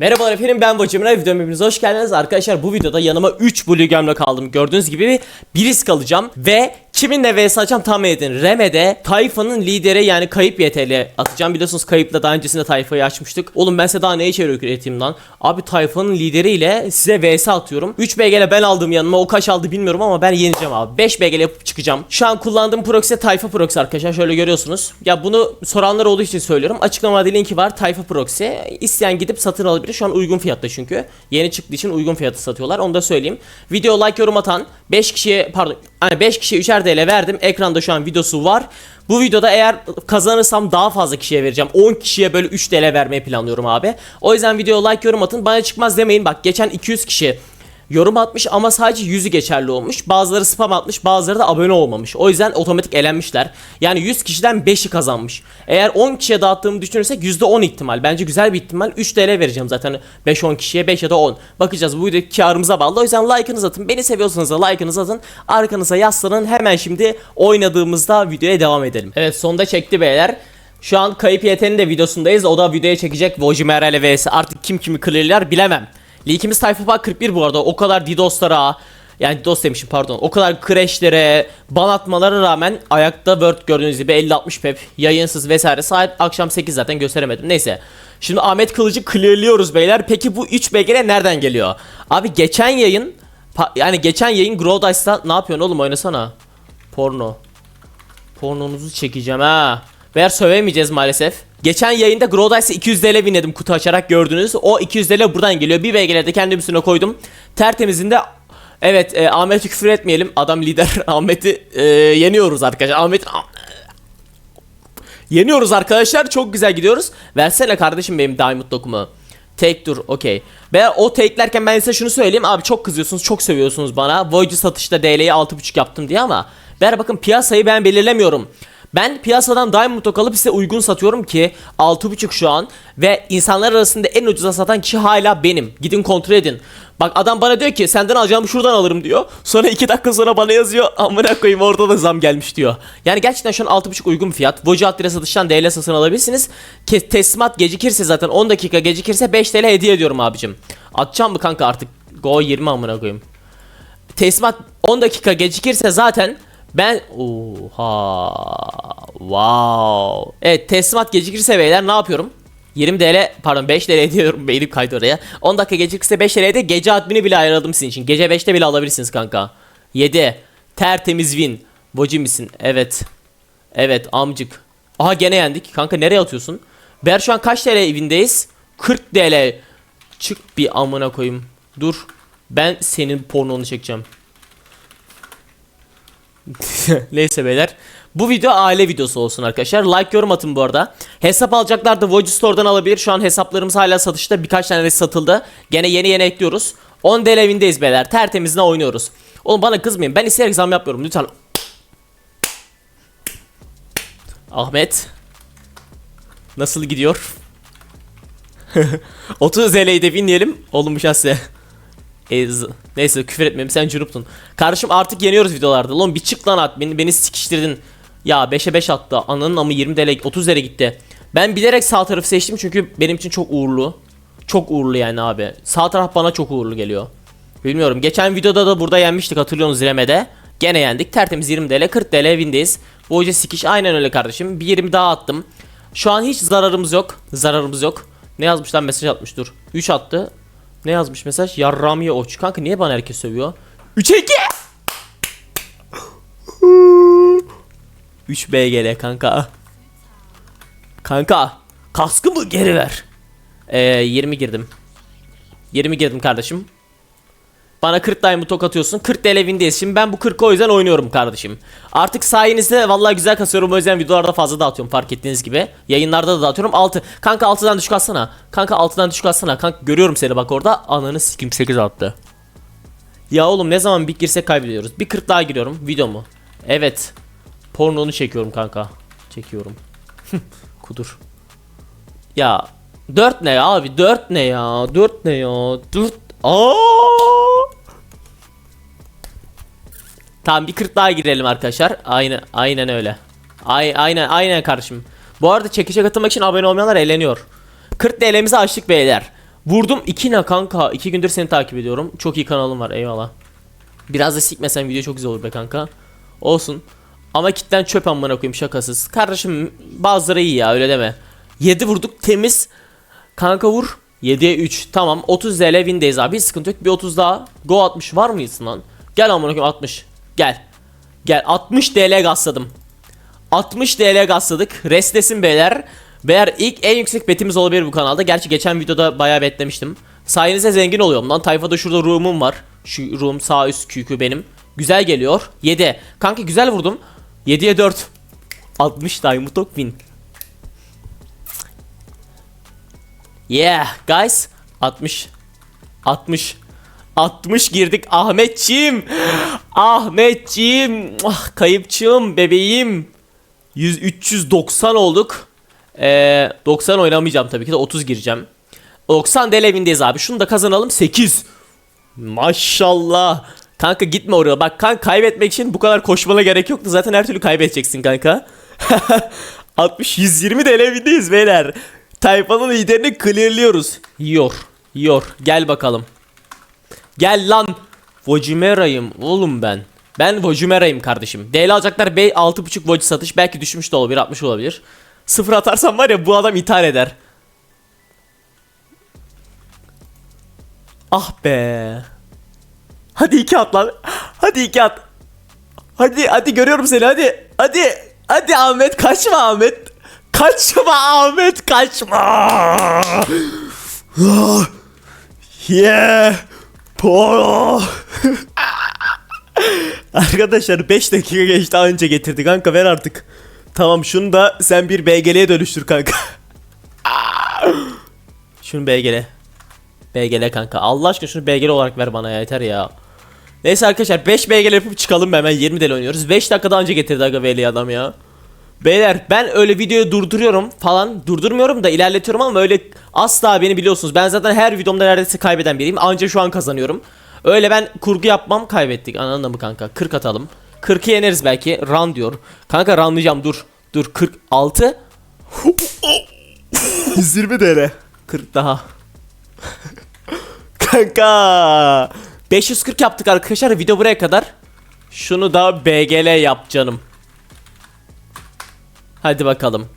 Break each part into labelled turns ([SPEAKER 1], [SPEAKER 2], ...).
[SPEAKER 1] Merhabalar efendim ben Bacımra videoma hepiniz hoş geldiniz. Arkadaşlar bu videoda yanıma 3 Blue Gem'le kaldım. Gördüğünüz gibi bir risk alacağım ve kiminle vs atacağım tahmin edin. Reme'de Tayfa'nın lideri yani Kayıp YTL atacağım. Biliyorsunuz Kayıp'la daha öncesinde Tayfa'yı açmıştık. Oğlum ben size daha ne içerik üreteyim lan. Abi Tayfa'nın lideriyle size vs atıyorum. 3 BG'le ben aldım yanıma o kaç aldı bilmiyorum ama ben yeneceğim abi. 5 BG'le yapıp çıkacağım. Şu an kullandığım proxy Tayfa proxy arkadaşlar şöyle görüyorsunuz. Ya bunu soranlar olduğu için söylüyorum. Açıklamada linki var Tayfa proxy. İsteyen gidip satın alabilir. Şu an uygun fiyatta çünkü. Yeni çıktığı için uygun fiyatı satıyorlar. Onu da söyleyeyim. Video like yorum atan 5 kişiye pardon hani 5 kişiye 3'er TL verdim. Ekranda şu an videosu var. Bu videoda eğer kazanırsam daha fazla kişiye vereceğim. 10 kişiye böyle 3 TL vermeyi planlıyorum abi. O yüzden video like yorum atın. Bana çıkmaz demeyin. Bak geçen 200 kişi yorum atmış ama sadece yüzü geçerli olmuş. Bazıları spam atmış, bazıları da abone olmamış. O yüzden otomatik elenmişler. Yani 100 kişiden 5'i kazanmış. Eğer 10 kişiye dağıttığımı düşünürsek %10 ihtimal. Bence güzel bir ihtimal. 3 TL vereceğim zaten 5-10 kişiye 5 ya da 10. Bakacağız bu video karımıza bağlı. O yüzden like'ınızı atın. Beni seviyorsanız da like'ınızı atın. Arkanıza yaslanın. Hemen şimdi oynadığımızda videoya devam edelim. Evet sonda çekti beyler. Şu an Kayıp YT'nin de videosundayız. O da videoya çekecek. Vojimera ile vs. Artık kim kimi clearler bilemem. Leak'imiz Tayfa Park 41 bu arada. O kadar DDoS'lara yani DDoS demişim pardon. O kadar crash'lere, ban atmalara rağmen ayakta Word gördüğünüz gibi 50-60 pep yayınsız vesaire. Saat akşam 8 zaten gösteremedim. Neyse. Şimdi Ahmet Kılıcı clearliyoruz beyler. Peki bu 3 BG'le nereden geliyor? Abi geçen yayın yani geçen yayın Grow Dice'da ne yapıyorsun oğlum oynasana. Porno. Pornonuzu çekeceğim ha. Veya sövemeyeceğiz maalesef. Geçen yayında Growdice'e 200 TL binledim kutu açarak gördünüz. O 200 TL buradan geliyor. Bir BG'leri de kendi üstüne koydum. Tertemizinde Evet e, Ahmet'i küfür etmeyelim. Adam lider Ahmet'i e, yeniyoruz arkadaşlar. Ahmet Yeniyoruz arkadaşlar. Çok güzel gidiyoruz. Versene kardeşim benim Diamond dokumu. Take dur okey. Ve o take'lerken ben size şunu söyleyeyim. Abi çok kızıyorsunuz çok sövüyorsunuz bana. Voyager satışta DL'yi 6.5 yaptım diye ama. Ver bakın piyasayı ben belirlemiyorum. Ben piyasadan Diamond Dog alıp size uygun satıyorum ki 6.5 şu an ve insanlar arasında en ucuza satan kişi hala benim. Gidin kontrol edin. Bak adam bana diyor ki senden alacağım şuradan alırım diyor. Sonra 2 dakika sonra bana yazıyor amına koyayım orada da zam gelmiş diyor. Yani gerçekten şu an 6.5 uygun fiyat. Voyager alt satıştan DL satın alabilirsiniz. Ke teslimat gecikirse zaten 10 dakika gecikirse 5 TL hediye ediyorum abicim. Atacağım mı kanka artık? Go 20 amına koyayım. Teslimat 10 dakika gecikirse zaten ben oha wow. Evet teslimat gecikirse beyler ne yapıyorum? 20 TL pardon 5 TL ediyorum beynim kaydı oraya. 10 dakika gecikirse 5 TL'de gece admini bile ayarladım sizin için. Gece 5'te bile alabilirsiniz kanka. 7 tertemiz win. Boci misin? Evet. Evet amcık. Aha gene yendik. Kanka nereye atıyorsun? Ber şu an kaç TL evindeyiz? 40 TL. Çık bir amına koyayım. Dur. Ben senin pornonu çekeceğim. Neyse beyler. Bu video aile videosu olsun arkadaşlar. Like yorum atın bu arada. Hesap alacaklar da Voyager Store'dan alabilir. Şu an hesaplarımız hala satışta. Birkaç tane de satıldı. Gene yeni yeni ekliyoruz. 10 TL evindeyiz beyler. Tertemizine oynuyoruz. Oğlum bana kızmayın. Ben isteyerek zam yapmıyorum. Lütfen. Ahmet. Nasıl gidiyor? 30 TL'yi de winleyelim. Oğlum bu şahse. Ez. Neyse küfür etmeyeyim sen cüruptun. Kardeşim artık yeniyoruz videolarda. Lan bir çık lan at beni, beni sikiştirdin. Ya 5'e 5 attı. Ananın ama 20 TL 30 lira gitti. Ben bilerek sağ tarafı seçtim çünkü benim için çok uğurlu. Çok uğurlu yani abi. Sağ taraf bana çok uğurlu geliyor. Bilmiyorum. Geçen videoda da burada yenmiştik hatırlıyorsunuz Reme'de. Gene yendik. Tertemiz 20 TL 40 TL windeyiz. Bu hoca sikiş aynen öyle kardeşim. Bir 20 daha attım. Şu an hiç zararımız yok. Zararımız yok. Ne yazmışlar mesaj atmış dur. 3 attı. Ne yazmış mesaj? Yarramiye oç. Kanka niye bana herkes sövüyor? 3'e 2. 3 BGL kanka. Kanka. Kaskı mı geri ver. Ee, 20 girdim. 20 girdim kardeşim. Bana 40 diamond tok atıyorsun. 40 TL windeyiz. Şimdi ben bu 40'ı o yüzden oynuyorum kardeşim. Artık sayenizde vallahi güzel kasıyorum. O yüzden videolarda fazla dağıtıyorum fark ettiğiniz gibi. Yayınlarda da dağıtıyorum. 6. Kanka 6'dan düşük atsana. Kanka 6'dan düşük atsana. Kanka görüyorum seni bak orada. Ananı sikim 8 attı. Ya oğlum ne zaman bir girsek kaybediyoruz. Bir 40 daha giriyorum. Video mu? Evet. Pornonu çekiyorum kanka. Çekiyorum. Kudur. Ya 4 ne ya abi? 4 ne ya? 4 ne ya? 4 Aa! Tamam bir 40 daha girelim arkadaşlar. Aynen aynen öyle. Ay, aynen aynen kardeşim. Bu arada çekişe katılmak için abone olmayanlar eğleniyor. 40 TL'mizi açtık beyler. Vurdum 2 ne kanka. 2 gündür seni takip ediyorum. Çok iyi kanalım var eyvallah. Biraz da sikmesen video çok güzel olur be kanka. Olsun. Ama kitlen çöp amına koyayım şakasız. Kardeşim bazıları iyi ya öyle deme. 7 vurduk temiz. Kanka vur. 7'ye 3. Tamam 30 TL windeyiz abi. Hiç sıkıntı yok. Bir 30 daha. Go 60 var mıyız lan? Gel amına koyayım 60. Gel. Gel 60 TL gazladım. 60 TL gazladık. Restlesin beyler. Beyler ilk en yüksek betimiz olabilir bu kanalda. Gerçi geçen videoda bayağı betlemiştim. Sayenizde zengin oluyorum lan. Tayfada şurada room'um var. Şu room sağ üst kükü benim. Güzel geliyor. 7. Kanka güzel vurdum. 7'ye 4. 60 diamond win. Yeah guys. 60. 60. 60 girdik Ahmetçiğim. Ahmetçiğim. Ah, kayıpçığım bebeğim. 100 390 olduk. Ee, 90 oynamayacağım tabii ki de 30 gireceğim. 90 DL evindeyiz abi. Şunu da kazanalım 8. Maşallah. Kanka gitme oraya. Bak kanka kaybetmek için bu kadar koşmana gerek yoktu. Zaten her türlü kaybedeceksin kanka. 60 120 DL evindeyiz beyler. Tayfanın liderini clearlıyoruz. Yiyor. Yiyor. Gel bakalım. Gel lan. Vojimera'yım oğlum ben. Ben Vojimera'yım kardeşim. DL alacaklar Bey 6.5 Voji satış. Belki düşmüş de olabilir 60 olabilir. Sıfır atarsam var ya bu adam intihar eder. Ah be. Hadi iki at lan. Hadi iki at. Hadi hadi görüyorum seni hadi. Hadi. Hadi Ahmet kaçma Ahmet. Kaçma Ahmet kaçma. Ah. Yeah. Polo. Arkadaşlar 5 dakika geçti önce getirdi kanka ver artık. Tamam şunu da sen bir BGL'ye dönüştür kanka. şunu BGL. BGL kanka. Allah aşkına şunu BGL olarak ver bana ya yeter ya. Neyse arkadaşlar 5 BGL yapıp çıkalım hemen 20 del oynuyoruz. 5 dakika daha önce getirdi aga VL'yi adam ya. Beyler ben öyle videoyu durduruyorum falan durdurmuyorum da ilerletiyorum ama öyle asla beni biliyorsunuz. Ben zaten her videomda neredeyse kaybeden biriyim. Anca şu an kazanıyorum. Öyle ben kurgu yapmam kaybettik. Anladın mı kanka? 40 atalım. 40'ı yeneriz belki. Run diyor. Kanka runlayacağım dur. Dur 46. 120 TL. 40 daha. kanka. 540 yaptık arkadaşlar. Video buraya kadar. Şunu da BGL yap canım. Hadi bakalım.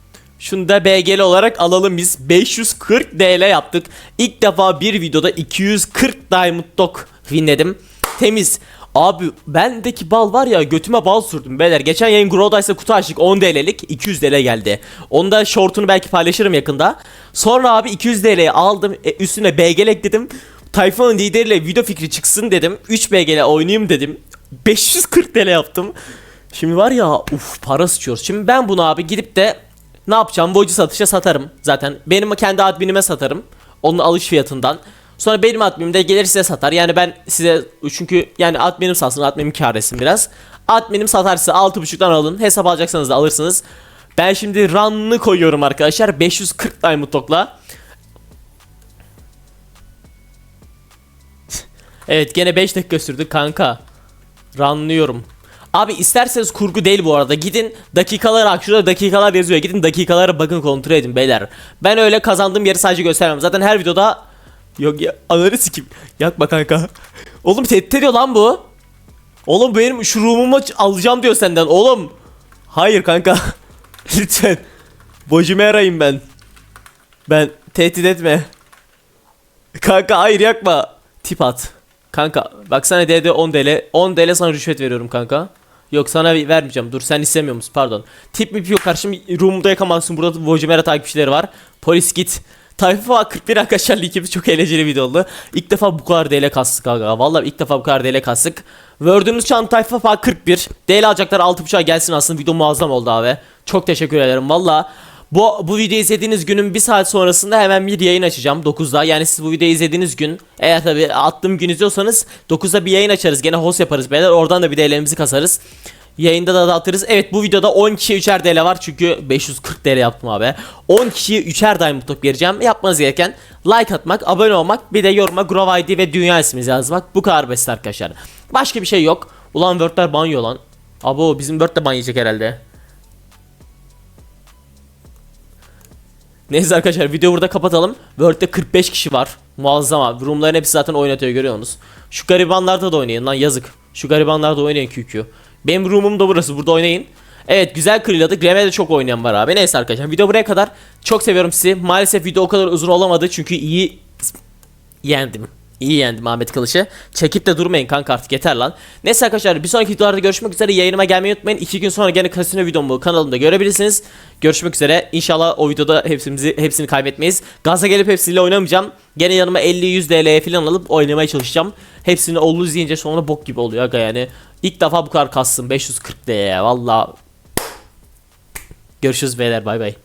[SPEAKER 1] Şunu da BGL olarak alalım biz. 540 DL yaptık. İlk defa bir videoda 240 Diamond Dog winledim. Temiz. Abi bendeki bal var ya götüme bal sürdüm beyler. Geçen yayın Growdice'da kutu açtık 10 DL'lik 200 DL geldi. Onda shortunu belki paylaşırım yakında. Sonra abi 200 DL'yi aldım e, üstüne BGL ekledim. Tayfanın lideriyle video fikri çıksın dedim. 3 BGL oynayayım dedim. 540 TL yaptım. Şimdi var ya uf para sıçıyoruz. Şimdi ben bunu abi gidip de ne yapacağım? Voice satışa satarım. Zaten benim kendi adminime satarım. Onun alış fiyatından. Sonra benim adminim de gelir size satar. Yani ben size çünkü yani adminim satsın adminim kar etsin biraz. Adminim satar size 6.5'dan alın. Hesap alacaksanız da alırsınız. Ben şimdi run'ını koyuyorum arkadaşlar. 540 diamond tokla. evet gene 5 dakika sürdü kanka. Runlıyorum. Abi isterseniz kurgu değil bu arada. Gidin dakikalar bak şurada dakikalar yazıyor. Gidin dakikalara bakın kontrol edin beyler. Ben öyle kazandığım yeri sadece göstermem. Zaten her videoda yok ya ananı sikim. Yakma kanka. Oğlum tehdit ediyor lan bu. Oğlum benim şu room'umu alacağım diyor senden oğlum. Hayır kanka. Lütfen. Bojumu arayayım ben. Ben tehdit etme. Kanka hayır yakma. Tip at. Kanka baksana DD 10 TL. 10 TL sana rüşvet veriyorum kanka. Yok sana vermeyeceğim. Dur sen istemiyor musun? Pardon. Tip mi yok karşım room'da yakamazsın. Burada Vojimera takipçileri var. Polis git. Tayfa 41 arkadaşlar linkimiz çok eğlenceli video oldu. İlk defa bu kadar DL kastık aga. Vallahi ilk defa bu kadar DL kastık. Gördüğünüz çan Tayfa 41. DL alacaklar 6.5'a gelsin aslında video muazzam oldu abi. Çok teşekkür ederim valla. Bu, bu videoyu izlediğiniz günün bir saat sonrasında hemen bir yayın açacağım 9'da. Yani siz bu videoyu izlediğiniz gün eğer tabi attığım gün izliyorsanız 9'da bir yayın açarız. Gene host yaparız beyler. Oradan da bir DL'mizi kasarız. Yayında da dağıtırız. Evet bu videoda 10 kişiye 3'er DL var çünkü 540 DL yaptım abi. 10 kişiye 3'er Diamond Top vereceğim. Yapmanız gereken like atmak, abone olmak, bir de yoruma Grove ID ve dünya isminizi yazmak. Bu kadar basit arkadaşlar. Başka bir şey yok. Ulan Word'ler banyo lan. Abo bizim Word de ban herhalde. Neyse arkadaşlar video burada kapatalım. Word'de 45 kişi var. Muazzam abi. Room'ların hepsi zaten oynatıyor görüyorsunuz. Şu garibanlarda da oynayın lan yazık. Şu garibanlarda oynayın QQ. Benim room'um da burası. Burada oynayın. Evet güzel clearladık. Rem'e de çok oynayan var abi. Neyse arkadaşlar video buraya kadar. Çok seviyorum sizi. Maalesef video o kadar uzun olamadı. Çünkü iyi yendim. İyi yendim Ahmet Kılıç'ı. Çekip de durmayın kanka artık yeter lan. Neyse arkadaşlar bir sonraki videolarda görüşmek üzere. Yayınıma gelmeyi unutmayın. İki gün sonra gene kasino videomu kanalımda görebilirsiniz. Görüşmek üzere. İnşallah o videoda hepsimizi hepsini kaybetmeyiz. Gaza gelip hepsiyle oynamayacağım. Gene yanıma 50-100 TL falan alıp oynamaya çalışacağım. Hepsini ollu izleyince sonra bok gibi oluyor aga yani. İlk defa bu kadar kastım 540 D ya valla. Görüşürüz beyler bay bay.